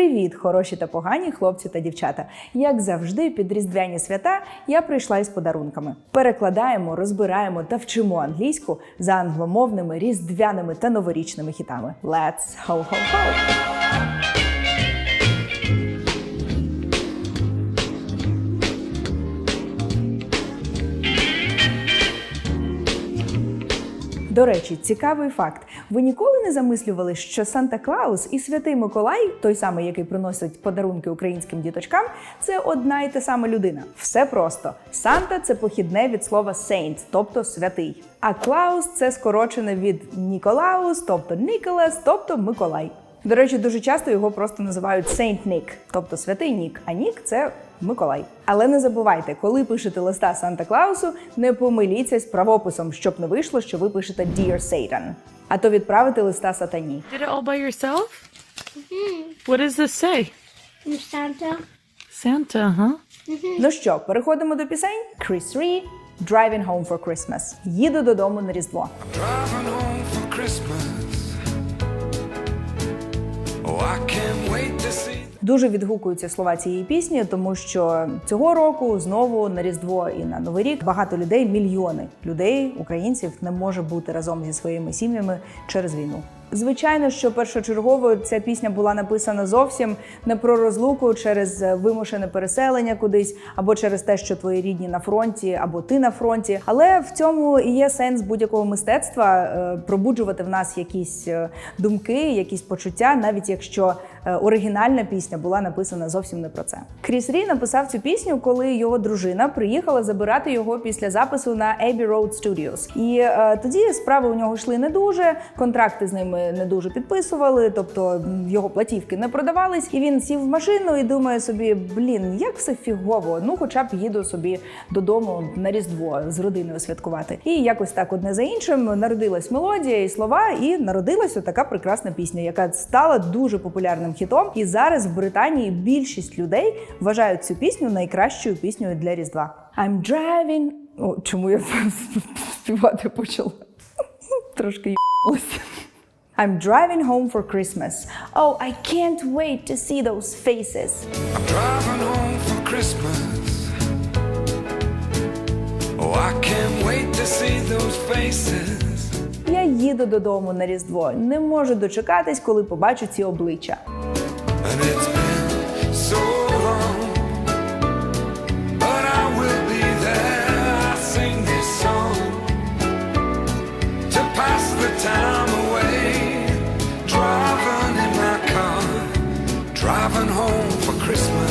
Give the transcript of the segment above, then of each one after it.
Привіт, хороші та погані хлопці та дівчата. Як завжди, під різдвяні свята я прийшла із подарунками. Перекладаємо, розбираємо та вчимо англійську за англомовними різдвяними та новорічними хітами. Let's ho До речі, цікавий факт. Ви ніколи не замислювали, що Санта Клаус і Святий Миколай, той самий, який приносить подарунки українським діточкам, це одна і та сама людина. Все просто. Санта це похідне від слова saint, тобто святий. А Клаус це скорочене від Ніколаус, тобто Ніколас, тобто Миколай. До речі, дуже часто його просто називають Saint Nick, тобто святий Нік, а Нік це Миколай. Але не забувайте, коли пишете листа Санта Клаусу, не помиліться з правописом, щоб не вийшло, що ви пишете Dear Satan. А то відправите листа сатані. Did it all by yourself? What does this say? Santa. Santa, huh? Ну що, переходимо до пісень? Chris Rea, Driving Home for Christmas. Їду додому на Різдво. Driving home for Christmas. Дуже відгукуються слова цієї пісні, тому що цього року знову на Різдво і на Новий рік багато людей, мільйони людей, українців, не може бути разом зі своїми сім'ями через війну. Звичайно, що першочергово ця пісня була написана зовсім не про розлуку через вимушене переселення кудись, або через те, що твої рідні на фронті, або ти на фронті. Але в цьому і є сенс будь-якого мистецтва е, пробуджувати в нас якісь е, думки, якісь почуття, навіть якщо е, оригінальна пісня була написана зовсім не про це. Кріс Рі написав цю пісню, коли його дружина приїхала забирати його після запису на Abbey Road Studios. І тоді справи у нього йшли не дуже, контракти з ними не дуже підписували, тобто його платівки не продавались. І він сів в машину і думає собі: блін, як все фігово. Ну, хоча б їду собі додому на Різдво з родиною святкувати. І якось так одне за іншим народилась мелодія і слова, і народилась така прекрасна пісня, яка стала дуже популярним хітом. І зараз в Британії більшість людей вважають цю пісню найкращою піснею для Різдва. I'm driving... О, чому я співати почала? Трошки їбалася. I'm driving home for Christmas. Oh, I can't wait to see those faces. I'm driving home for Christmas. Oh, I can't wait to see those faces. Я їду додому на Різдво. Не можу дочекатись, коли побачу ці обличчя. And it's been so long. But I will be there. I sing this song to pass the time driving home for Christmas.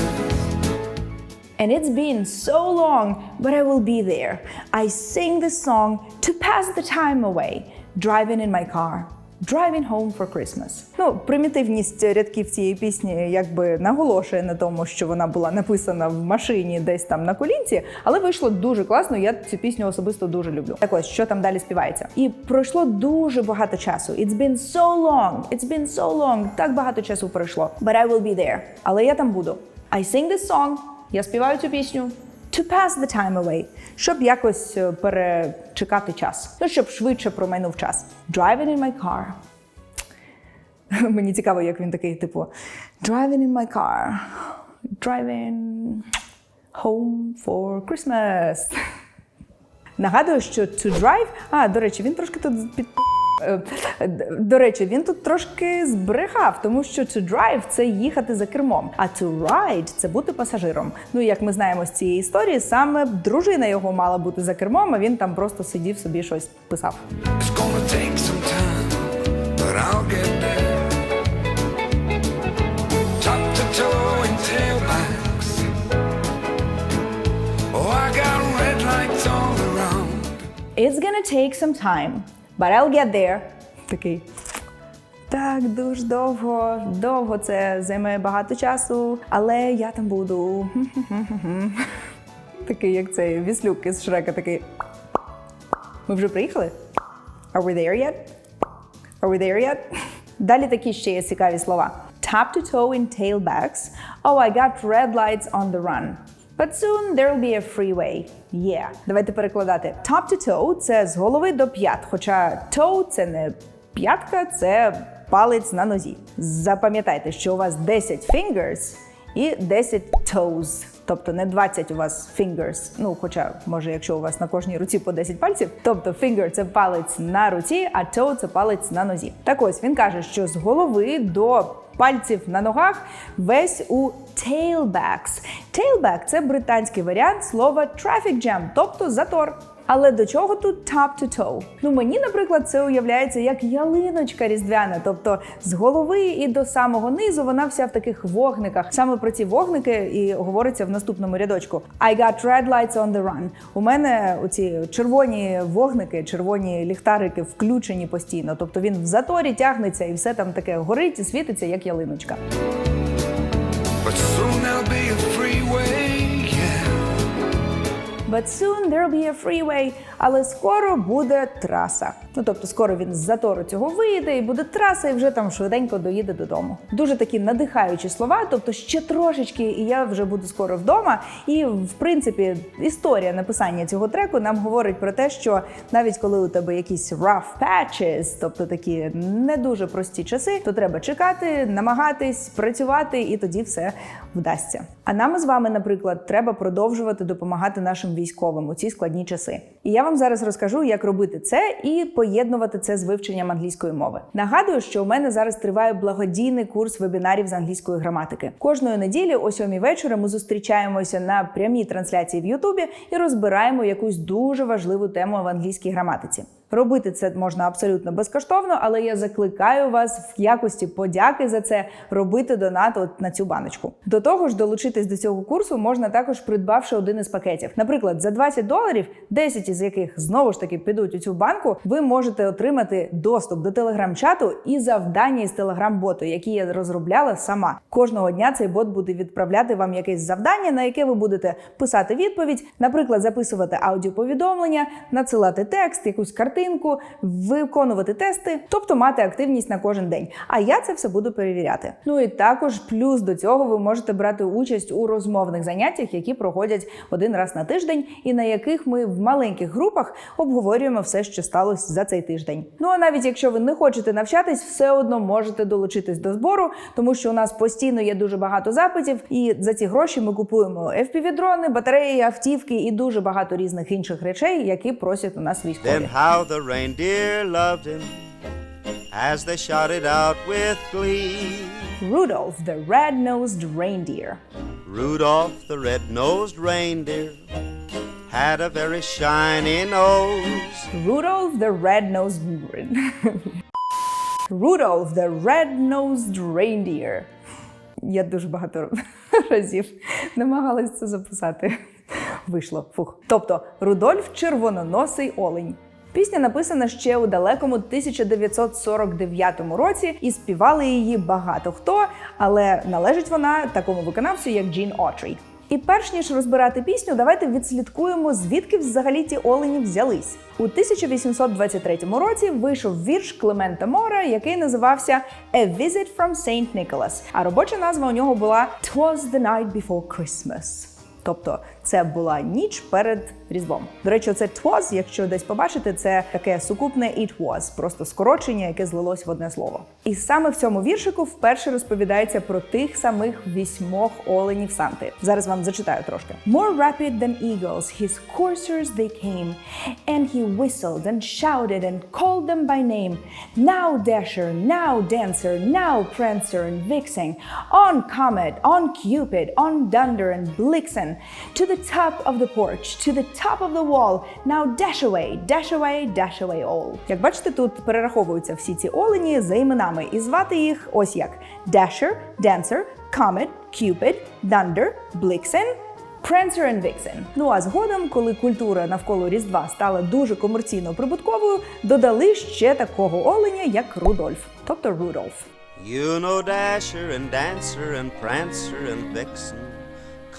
And it's been so long, but I will be there. I sing this song to pass the time away, driving in my car. Driving home for Christmas. Ну, примітивність рядків цієї пісні якби наголошує на тому, що вона була написана в машині десь там на колінці, але вийшло дуже класно. Я цю пісню особисто дуже люблю. Так ось, що там далі співається. І пройшло дуже багато часу. It's been so long, it's been so long. Так багато часу пройшло. But I will be there. Але я там буду. I sing this song. Я співаю цю пісню. To pass the time away, щоб якось е, перечекати час. Ну, щоб швидше промайнув час. Driving in my car. Мені цікаво, як він такий, типу, driving in my car, driving home for Christmas. Нагадую, що to drive, а, до речі, він трошки тут під. Е, До речі, він тут трошки збрехав, тому що to drive – це їхати за кермом, а to ride – це бути пасажиром. Ну, як ми знаємо з цієї історії, саме дружина його мала бути за кермом, а він там просто сидів собі щось писав. It's gonna take some time, but I'll get there. Oh. Такий. Так, дуже довго, довго це займе багато часу, але я там буду. Такий, як цей віслюк із Шрека, такий. Ми вже приїхали? Are we there yet? Are we there yet? Далі такі ще є цікаві слова. Top to toe in tailbacks. Oh, I got red lights on the run. But soon there'll be a freeway. Yeah. Давайте перекладати. Top to toe – це з голови до п'ят. Хоча toe – це не п'ятка, це палець на нозі. Запам'ятайте, що у вас 10 fingers і 10 toes. Тобто не 20 у вас fingers, ну хоча може, якщо у вас на кожній руці по 10 пальців, тобто finger – це палець на руці, а toe – це палець на нозі. Так ось він каже, що з голови до пальців на ногах весь у tailbacks. Tailback – це британський варіант слова traffic jam, тобто затор. Але до чого тут top to toe? Ну мені, наприклад, це уявляється як ялиночка різдвяна, тобто з голови і до самого низу вона вся в таких вогниках. Саме про ці вогники і говориться в наступному рядочку. I got red lights on the run. У мене оці червоні вогники, червоні ліхтарики включені постійно. Тобто він в заторі тягнеться і все там таке горить і світиться, як ялиночка. But soon be yeah. But soon there'll be a freeway, але скоро буде траса. Ну тобто, скоро він з затору цього вийде, і буде траса, і вже там швиденько доїде додому. Дуже такі надихаючі слова. Тобто, ще трошечки, і я вже буду скоро вдома. І в принципі, історія написання цього треку нам говорить про те, що навіть коли у тебе якісь rough patches, тобто такі не дуже прості часи, то треба чекати, намагатись, працювати, і тоді все вдасться. А нам з вами, наприклад, треба продовжувати допомагати нашим військовим у ці складні часи. І я вам зараз розкажу, як робити це і поєднувати це з вивченням англійської мови. Нагадую, що у мене зараз триває благодійний курс вебінарів з англійської граматики. Кожної неділі о сьомій вечора ми зустрічаємося на прямій трансляції в Ютубі і розбираємо якусь дуже важливу тему в англійській граматиці. Робити це можна абсолютно безкоштовно, але я закликаю вас в якості подяки за це робити донат от на цю баночку. До того ж, долучитись до цього курсу можна також придбавши один із пакетів. Наприклад, за 20 доларів, 10 із яких знову ж таки підуть у цю банку, ви можете отримати доступ до телеграм-чату і завдання із телеграм-боту, які я розробляла сама. Кожного дня цей бот буде відправляти вам якесь завдання, на яке ви будете писати відповідь, наприклад, записувати аудіоповідомлення, надсилати текст, якусь картинку, виконувати тести, тобто мати активність на кожен день. А я це все буду перевіряти. Ну і також плюс до цього ви можете брати участь у розмовних заняттях, які проходять один раз на тиждень, і на яких ми в маленьких групах обговорюємо все, що сталося за цей тиждень. Ну а навіть якщо ви не хочете навчатись, все одно можете долучитись до збору, тому що у нас постійно є дуже багато запитів, і за ці гроші ми купуємо FPV-дрони, батареї, автівки і дуже багато різних інших речей, які просять у нас військові. Then how the reindeer loved him as they shouted out with glee. Rudolph the red-nosed reindeer. Rudolph the red-nosed reindeer had a very shiny nose. Rudolph the red-nosed Rudolph the red-nosed reindeer. Я дуже багато разів намагалась це записати. Вийшло. Фух. Тобто Рудольф червононосий олень. Пісня написана ще у далекому 1949 році, і співали її багато хто, але належить вона такому виконавцю, як Джін Отрі. І перш ніж розбирати пісню, давайте відслідкуємо, звідки взагалі ті олені взялись. У 1823 році вийшов вірш Клемента Мора, який називався «A Visit from Saint Nicholas», а робоча назва у нього була «Twas the night before Christmas». Тобто це була ніч перед Різдвом. До речі, це «twas», якщо десь побачите, це таке сукупне «it was», просто скорочення, яке злилось в одне слово. І саме в цьому віршику вперше розповідається про тих самих вісьмох оленів Санти. Зараз вам зачитаю трошки. More rapid than eagles, his coursers they came, and he whistled and shouted and called them by name. Now Dasher, now Dancer, now Prancer and Vixen, on Comet, on Cupid, on Dunder and Blixen, to the top of the porch, to the top of the wall. Now dash away, dash away, dash away all. Як бачите, тут перераховуються всі ці олені за іменами, і звати їх ось як: Dasher, Dancer, Comet, Cupid, Dunder, Blixen, Prancer and Vixen. Ну а згодом, коли культура навколо Різдва стала дуже комерційно прибутковою, додали ще такого оленя, як Рудольф, тобто Рудольф. You know Dasher and Dancer and Prancer and Vixen,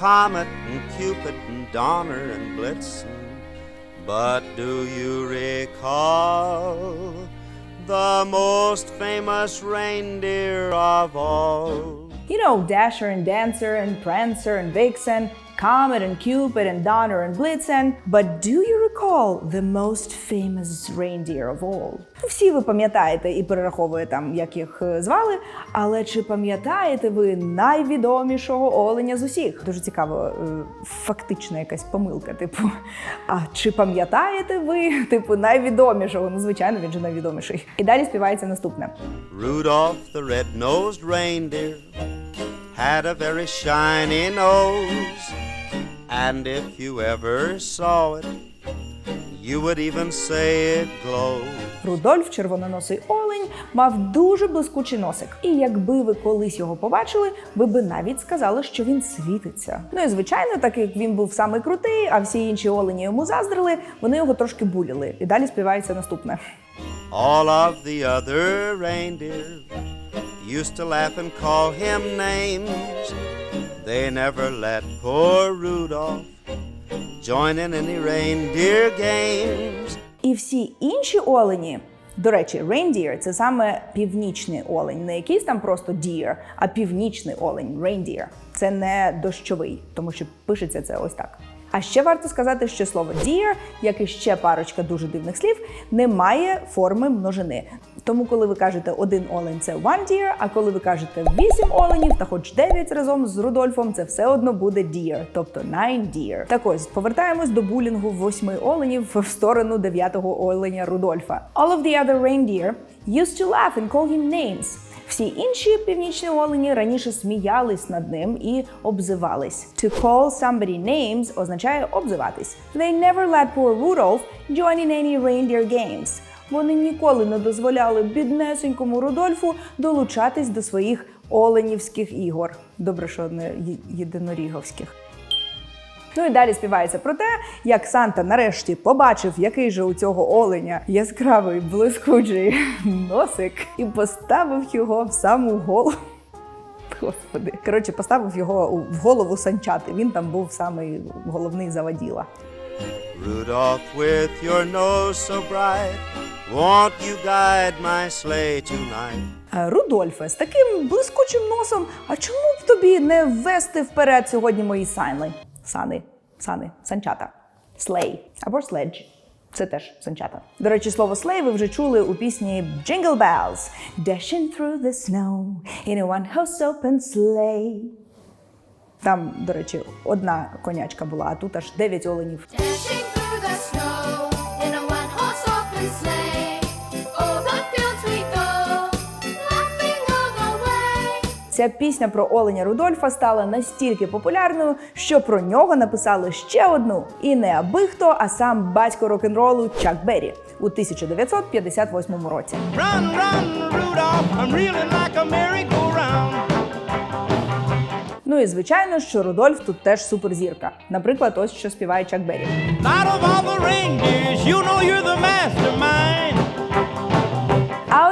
Comet and Cupid and Donner and Blitzen. But do you recall the most famous reindeer of all? You know, Dasher and Dancer and Prancer and Vixen, Comet and Cupid and Donner and Blitzen. But do you recall the most famous reindeer of all? Всі ви пам'ятаєте і перераховує там, як їх е, звали. Але чи пам'ятаєте ви найвідомішого оленя з усіх? Дуже цікаво, е, фактична якась помилка. Типу, а чи пам'ятаєте ви, типу, найвідомішого? Ну, звичайно, він же найвідоміший. І далі співається наступне. Rudolph the red-nosed reindeer had a very shiny nose, and if you ever saw it, you would even say it glowed. Рудольф, червононосий олень, мав дуже блискучий носик. І якби ви колись його побачили, ви би навіть сказали, що він світиться. Ну і звичайно, так як він був самий крутий, а всі інші олені йому заздрили, вони його трошки буляли. І далі співається наступне. All of the other reindeer used to laugh and call him names. They never let poor Rudolph join in any reindeer games. І всі інші олені. До речі, reindeer – це саме північний олень, не якийсь там просто deer, а північний олень reindeer. Це не дощовий, тому що пишеться це ось так. А ще варто сказати, що слово deer, як і ще парочка дуже дивних слів, не має форми множини. Тому, коли ви кажете один олень, це one deer, а коли ви кажете вісім оленів та хоч дев'ять разом з Рудольфом, це все одно буде deer, тобто nine deer. Так ось повертаємось до булінгу восьми оленів в сторону дев'ятого оленя Рудольфа. All of the other reindeer used to laugh and call him names. Всі інші північні олені раніше сміялись над ним і обзивались. To call somebody names означає обзиватись. They never let poor Rudolph join in any reindeer games. Вони ніколи не дозволяли біднесенькому Рудольфу долучатись до своїх оленівських ігор. Добре, що не єдиноріговських. Ну і далі співається про те, як Санта нарешті побачив, який же у цього оленя яскравий блискучий носик, і поставив його в саму голову. Господи, коротше, поставив його в голову санчати. Він там був самий головний заваділа. Rudolph, with your nose so bright, won't you guide my sleigh tonight? Рудольфе, з таким блискучим носом, а чому б тобі не ввести вперед сьогодні мої сайни? Сани, сани, санчата. Слей або следж. Це теж санчата. До речі, слово слей ви вже чули у пісні Jingle Bells. Dashing through the snow in a one-horse open sleigh. Там, до речі, одна конячка була, а тут аж дев'ять оленів. Dashing Ця пісня про оленя Рудольфа стала настільки популярною, що про нього написали ще одну. І не аби хто, а сам батько рок-н-ролу Чак Беррі у 1958 році. Run, run, Rudolph, I'm reeling like a merry-go-round. Ну і звичайно, що Рудольф тут теж суперзірка. Наприклад, ось що співає Чак Беррі. Out of all the reindeers, you know you're the mastermind.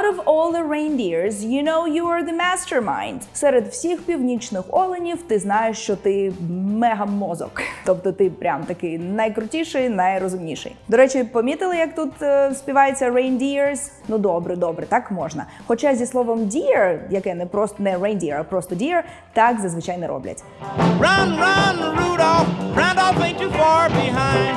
Of all the reindeers, you know you are the mastermind. Серед всіх північних оленів ти знаєш, що ти мега-мозок. Тобто ти прям такий найкрутіший, найрозумніший. До речі, помітили, як тут е, співається reindeers? Ну добре, добре, так можна. Хоча зі словом deer, яке не просто не reindeer, а просто deer, так зазвичай не роблять. Run, run, Rudolph, Randolph ain't too far behind.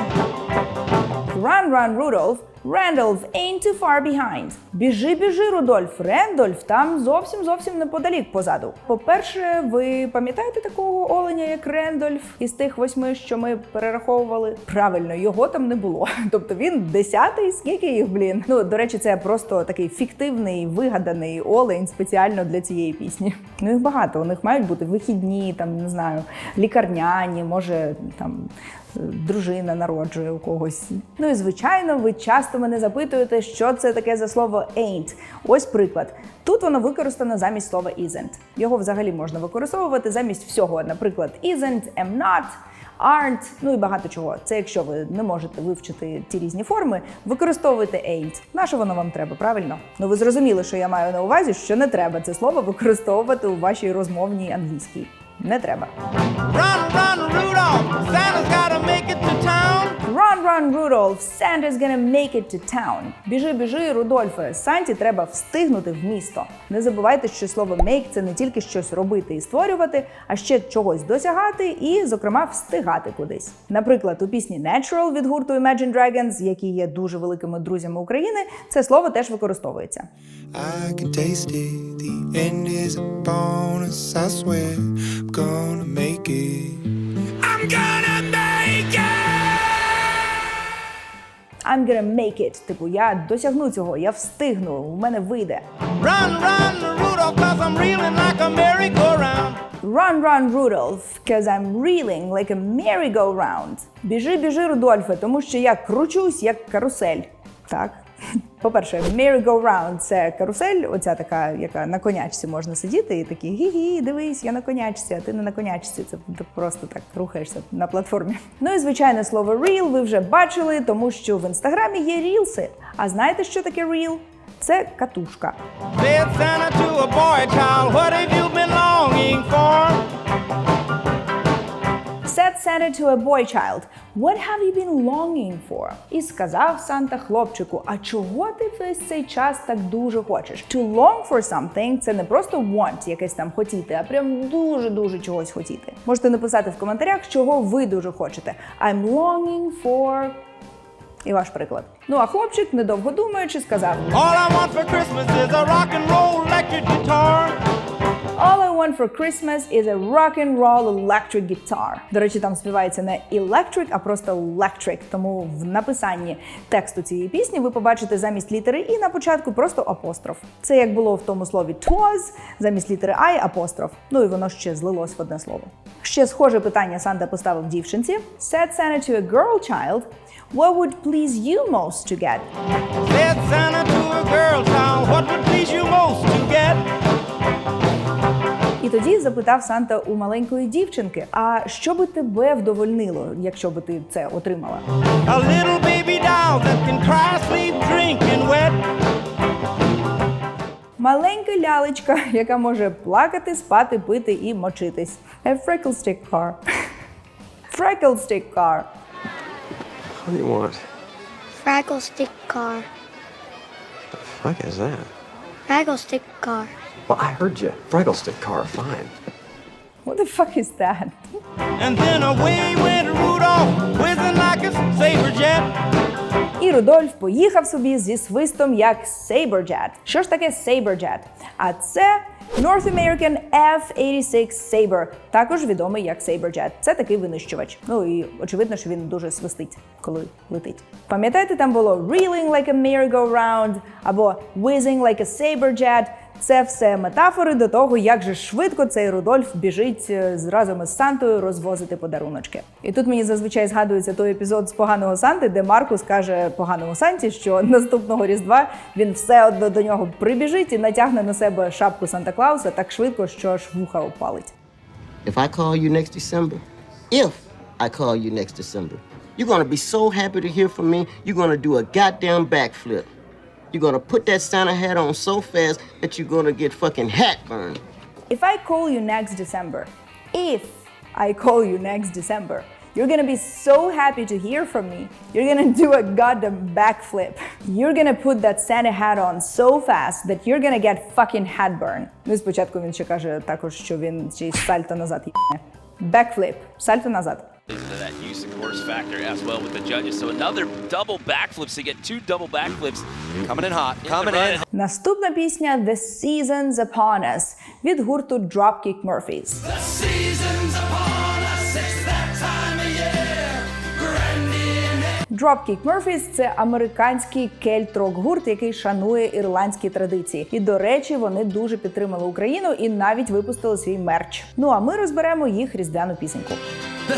Run, run, Rudolph, Randolph ain't too far behind. Біжи, біжи, Рудольф. Рендольф там зовсім зовсім неподалік позаду. По-перше, ви пам'ятаєте такого оленя, як Рендольф, із тих восьми, що ми перераховували? Правильно, його там не було. Тобто він десятий, скільки їх, блін. Ну, до речі, це просто такий фіктивний, вигаданий олень спеціально для цієї пісні. Ну їх багато. У них мають бути вихідні, там не знаю, лікарняні, може там дружина народжує у когось. Ну і звичайно, ви часто мене запитуєте, що це таке за слово ain't. Ось приклад. Тут воно використано замість слова isn't. Його взагалі можна використовувати замість всього. Наприклад, isn't, am not. Aren't, ну і багато чого. Це якщо ви не можете вивчити ті різні форми, використовуйте ain't. Що воно вам треба, правильно? Ну ви зрозуміли, що я маю на увазі, що не треба це слово використовувати у вашій розмовній англійській. Не треба. Run, run, Rudolph, Santa's gotta make it to town. Run, run, Rudolph, Santa's gonna make it to town. Біжи, біжи, Рудольфе, Санті треба встигнути в місто. Не забувайте, що слово make – це не тільки щось робити і створювати, а ще чогось досягати і, зокрема, встигати кудись. Наприклад, у пісні Natural від гурту Imagine Dragons, які є дуже великими друзями України, це слово теж використовується. I can taste it. The end is upon us. I swear I'm gonna make it. I'm gonna make it. I'm gonna make it. Типу, я досягну цього, я встигну, у мене вийде. Run, run, Rudolph, cause I'm reeling like a merry-go-round. Run, run, Rudolph, cause I'm reeling like a merry-go-round. Біжи, біжи, Рудольфе, тому що я кручусь як карусель. Так. По-перше, merry-go-round – це карусель, оця така, яка на конячці можна сидіти, і такі гі-гі, дивись, я на конячці, а ти не на конячці. Це просто так рухаєшся на платформі. Ну і звичайне слово reel ви вже бачили, тому що в інстаграмі є рілси. А знаєте, що таке reel? Це катушка. Santa to a boy child, what have you been longing for? Said Santa to a boy child, What have you been longing for? І сказав Санта хлопчику, а чого ти весь цей час так дуже хочеш? To long for something – це не просто want, якесь там хотіти, а прям дуже-дуже чогось хотіти. Можете написати в коментарях, чого ви дуже хочете. I'm longing for... І ваш приклад. Ну а хлопчик, недовго думаючи, сказав All I want for Christmas is a rock and roll electric guitar. Want for Christmas is a rock and roll electric guitar. До речі, там співається не electric, а просто electric. Тому в написанні тексту цієї пісні ви побачите замість літери і на початку просто апостроф. Це як було в тому слові twas, замість літери I апостроф. Ну і воно ще злилось в одне слово. Ще схоже питання Санта поставив дівчинці. Said Santa to a girl child, what would please you most to get? Said Santa to a girl child, what would please you most to get? І тоді запитав Санта у маленької дівчинки: а що би тебе вдовольнило, якщо би ти це отримала? A little baby doll that can cry, sleep, drink, and wet. Маленька лялечка, яка може плакати, спати, пити і мочитись. A freckle stick car. Freckle stick car. What do you want? Fraggle stick car. What The fuck is that? Fraggle stick car. Well, I heard you. Fraggle stick car, fine. What the fuck is that? And then away went Rudolph, whizzing like a saber jet. І Рудольф поїхав собі зі свистом як Saberjet. Що ж таке Saberjet? А це North American F-86 Saber, також відомий як Saberjet. Це такий винищувач. Ну і очевидно, що він дуже свистить, коли летить. Пам'ятаєте, там було reeling like a merry-go-round або whizzing like a Saberjet. Це все метафори до того, як же швидко цей Рудольф біжить е, з- разом із Сантою розвозити подаруночки. І тут мені зазвичай згадується той епізод з поганого Санти, де Маркус каже поганому Санті, що наступного різдва він все одно до нього прибіжить і натягне на себе шапку Санта Клауса так швидко, що аж вуха опалить. If I call you next December, if I call you next December, you're gonna be so happy to hear from me, you're gonna do a goddamn backflip. You're gonna put that Santa hat on so fast that you're gonna get fucking hat burned. If I call you next December, if I call you next December, you're gonna be so happy to hear from me. You're gonna do a goddamn backflip. You're gonna put that Santa hat on so fast that you're gonna get fucking hat burn. Ну і спочатку він ще каже також, що він ще й сальто назад їбне. Backflip, сальто назад. Into that use of course factor as well with the judges. So another double backflip. So you get two double backflips. Coming in hot. Coming in Наступна пісня The Seasons Upon Us від гурту Dropkick Murphys. The season's upon us, it's that time of year. Dropkick Murphys – це американський кельт-рок гурт, який шанує ірландські традиції. І до речі, вони дуже підтримали Україну і навіть випустили свій мерч. Ну а ми розберемо їх різдвяну пісеньку. The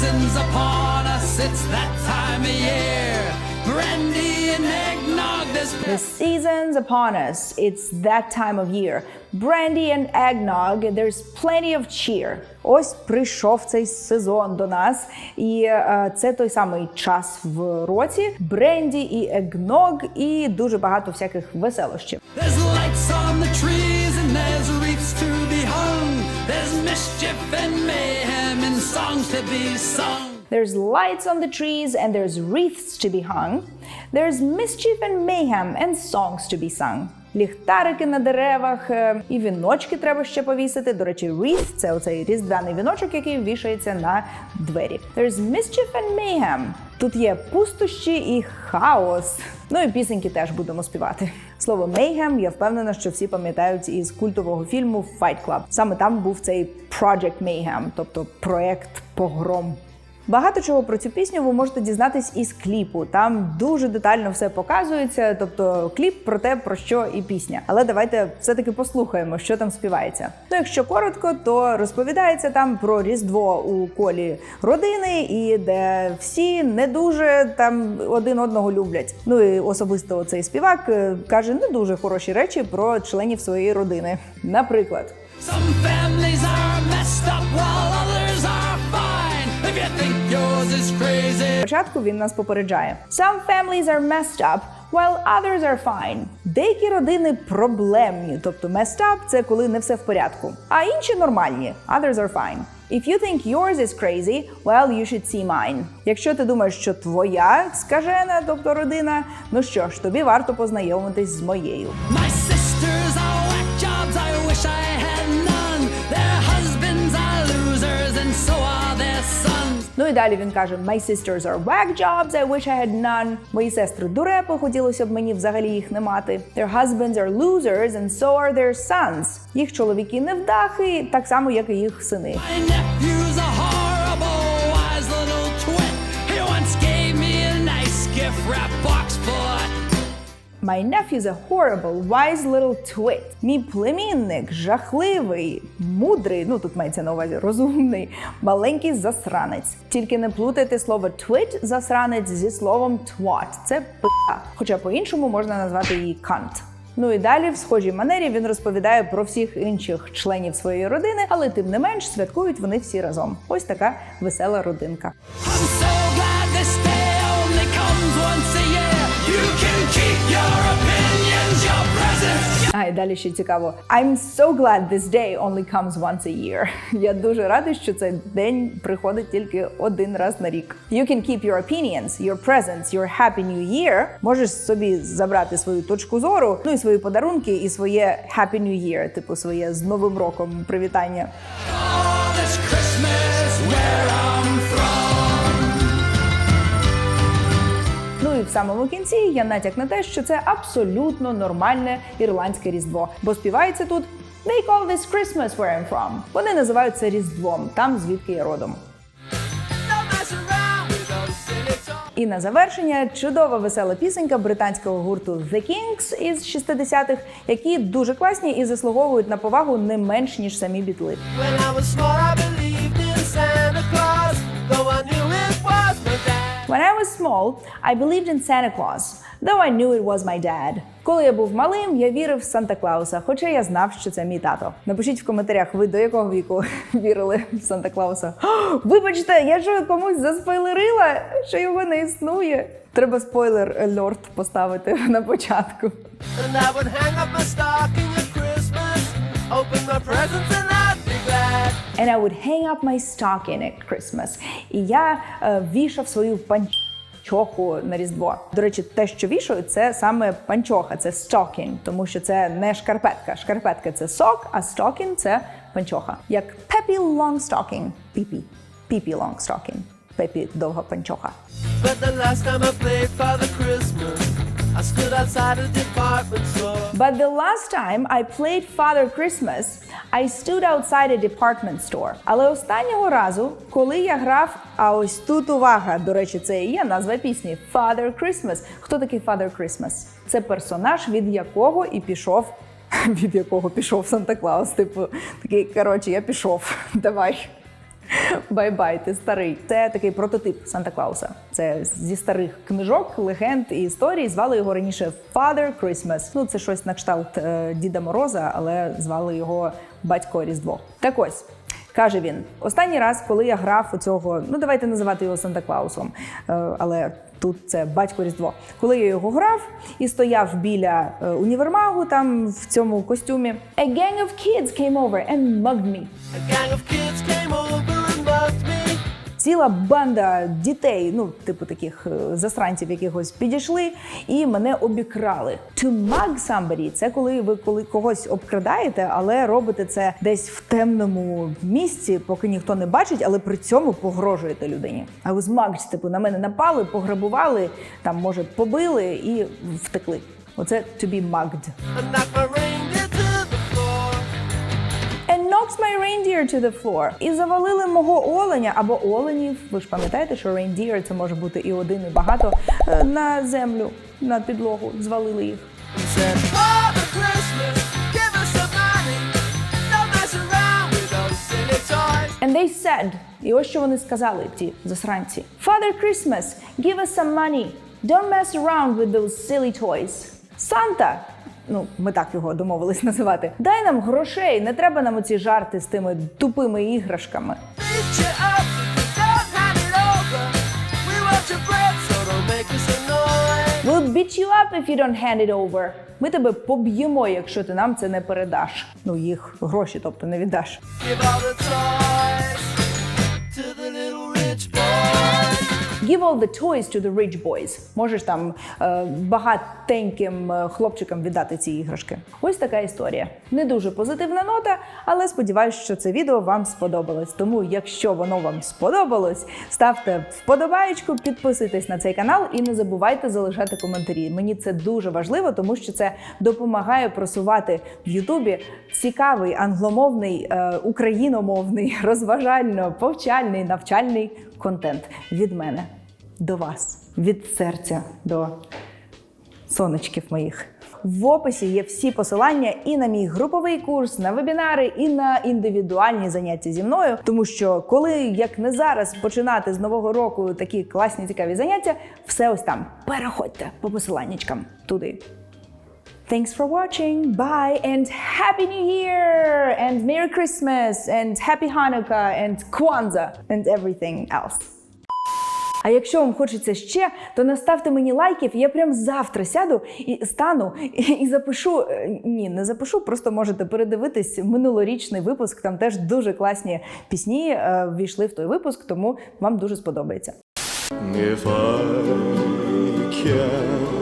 season's upon us, it's that time of year. Brandy and eggnog, there's The seasons upon us. It's that time of year. Brandy and eggnog. There's plenty of cheer. Ось прийшов цей сезон до нас, і е, це той самий час в році. Бренді і егног, і дуже багато всяких веселощів. There's lights on the trees and there's wreaths to be hung. There's mischief and mayhem songs to be sung. There's lights on the trees and there's wreaths to be hung. There's mischief and mayhem and songs to be sung. Ліхтарики на деревах е, і віночки треба ще повісити. До речі, wreath – це оцей різдвяний віночок, який вішається на двері. There's mischief and mayhem. Тут є пустощі і хаос. Ну і пісеньки теж будемо співати. Слово mayhem, я впевнена, що всі пам'ятають із культового фільму Fight Club. Саме там був цей Project Mayhem, тобто проект погром. Багато чого про цю пісню ви можете дізнатись із кліпу. Там дуже детально все показується, тобто кліп про те, про що і пісня. Але давайте все-таки послухаємо, що там співається. Ну, якщо коротко, то розповідається там про Різдво у колі родини, і де всі не дуже там один одного люблять. Ну і особисто цей співак е, каже не дуже хороші речі про членів своєї родини. Наприклад. Some families are messed up while Спочатку він нас попереджає: Some families are messed up, while others are fine. Деякі родини проблемні, тобто messed up – це коли не все в порядку, а інші нормальні. Others are fine. If you think yours is crazy, well, you should see mine. Якщо ти думаєш, що твоя скажена, тобто родина, ну що ж, тобі варто познайомитись з моєю. My sisters are whack jobs, I wish I had none. Their husbands are losers, and so are their sons. Ну і далі він каже: My sisters are whack jobs, I wish I had none. Мої сестри дурепи, хотілося б мені взагалі їх не мати. Their husbands are losers, and so are their sons. Їх чоловіки невдахи, так само, як і їх сини. My nephew's a horrible, wise little twit. Мій племінник жахливий, мудрий, ну тут мається на увазі розумний, маленький засранець. Тільки не плутайте слово twit засранець зі словом twat. Це п***а. Хоча по-іншому можна назвати її cunt. Ну і далі, в схожій манері, він розповідає про всіх інших членів своєї родини, але тим не менш святкують вони всі разом. Ось така весела родинка. I'm so glad this А і далі ще цікаво. I'm so glad this day only comes once a year. Я дуже радий, що цей день приходить тільки один раз на рік. You can keep your opinions, your presents, your happy new year. Можеш собі забрати свою точку зору, ну і свої подарунки, і своє happy new year, типу своє з новим роком привітання. All this Christmas where самому кінці є натяк на те, що це абсолютно нормальне ірландське різдво, бо співається тут. They call this Christmas where I'm from. Вони називають це Різдвом, там звідки я родом. І на завершення чудова весела пісенька британського гурту The Kings із 60-х, які дуже класні і заслуговують на повагу не менш ніж самі бітли. When I was small, I When I was small, I believed in Santa Claus, though I knew it was my dad. Коли я був малим, я вірив в Санта Клауса, хоча я знав, що це мій тато. Напишіть в коментарях, ви до якого віку вірили в Санта Клауса. Вибачте, я що комусь заспойлерила, що його не існує. Треба спойлер альорт поставити на початку. And I would hang up my stocking at Christmas, open my presents, And I would hang up my stocking at Christmas. І я е, вішав свою панчоху на Різдво. До речі, те, що вішають, це саме панчоха, це stocking, тому що це не шкарпетка. Шкарпетка це сок, а stocking – це панчоха. Як Peppy Long Stocking. Піпі. Піпі Long Stocking. Пепі довга панчоха. But the last time I played Father Christmas, I stood outside a department store. But the last time I played Father Christmas, I stood outside a department store. Але останнього разу, коли я грав, а ось тут увага, до речі, це і є назва пісні Father Christmas. Хто такий Father Christmas? Це персонаж, від якого і пішов. Від якого пішов Санта Клаус. Типу, такий, коротше, я пішов. Давай. Бай-бай, ти старий. Це такий прототип Санта Клауса. Це зі старих книжок, легенд і історій. Звали його раніше Father Christmas. Ну, це щось на кшталт е, Діда Мороза, але звали його Батько Різдво. Так ось. Каже він: останній раз, коли я грав у цього, ну давайте називати його Санта Клаусом, е, але тут це батько Різдво. Коли я його грав і стояв біля е, універмагу, там в цьому костюмі, a gang of kids came over and mugged me. A gang of kids came over. Ціла банда дітей, ну типу таких е, засранців, якихось підійшли і мене обікрали. To mug somebody – це коли ви коли когось обкрадаєте, але робите це десь в темному місці, поки ніхто не бачить, але при цьому погрожуєте людині. I was mugged, типу на мене напали, пограбували, там може побили і втекли. Оце to be mugged. Knocks my reindeer to the floor. І завалили мого оленя або оленів. Ви ж пам'ятаєте, що reindeer – це може бути і один, і багато е, на землю, на підлогу. Звалили їх. And they said, і ось що вони сказали, ті засранці. Father Christmas, give us some money. Don't mess around with those silly toys. Санта, ну ми так його домовились називати. Дай нам грошей, не треба нам оці жарти з тими тупими іграшками. We'll beat you up if you don't hand it over. Ми тебе поб'ємо, якщо ти нам це не передаш. Ну їх гроші, тобто не віддаш. Give all the toys to the rich boys. Можеш там е, багатеньким е, хлопчикам віддати ці іграшки. Ось така історія. Не дуже позитивна нота, але сподіваюся, що це відео вам сподобалось. Тому, якщо воно вам сподобалось, ставте вподобаєчку, підписуйтесь на цей канал і не забувайте залишати коментарі. Мені це дуже важливо, тому що це допомагає просувати в Ютубі цікавий англомовний, е, україномовний, розважально, повчальний, навчальний контент від мене до вас, від серця до сонечків моїх. В описі є всі посилання і на мій груповий курс, на вебінари, і на індивідуальні заняття зі мною. Тому що коли як не зараз починати з нового року такі класні цікаві заняття, все ось там. Переходьте по посиланнячкам туди. Thanks for watching. Bye and Happy New Year and Merry Christmas and Happy Hanukkah and Kwanzaa and everything else. А якщо вам хочеться ще, то наставте мені лайків, я прям завтра сяду і стану і, і запишу. е, Ні, не запишу, просто можете передивитись минулорічний випуск. Там теж дуже класні пісні е, ввійшли в той випуск, тому вам дуже сподобається. If I can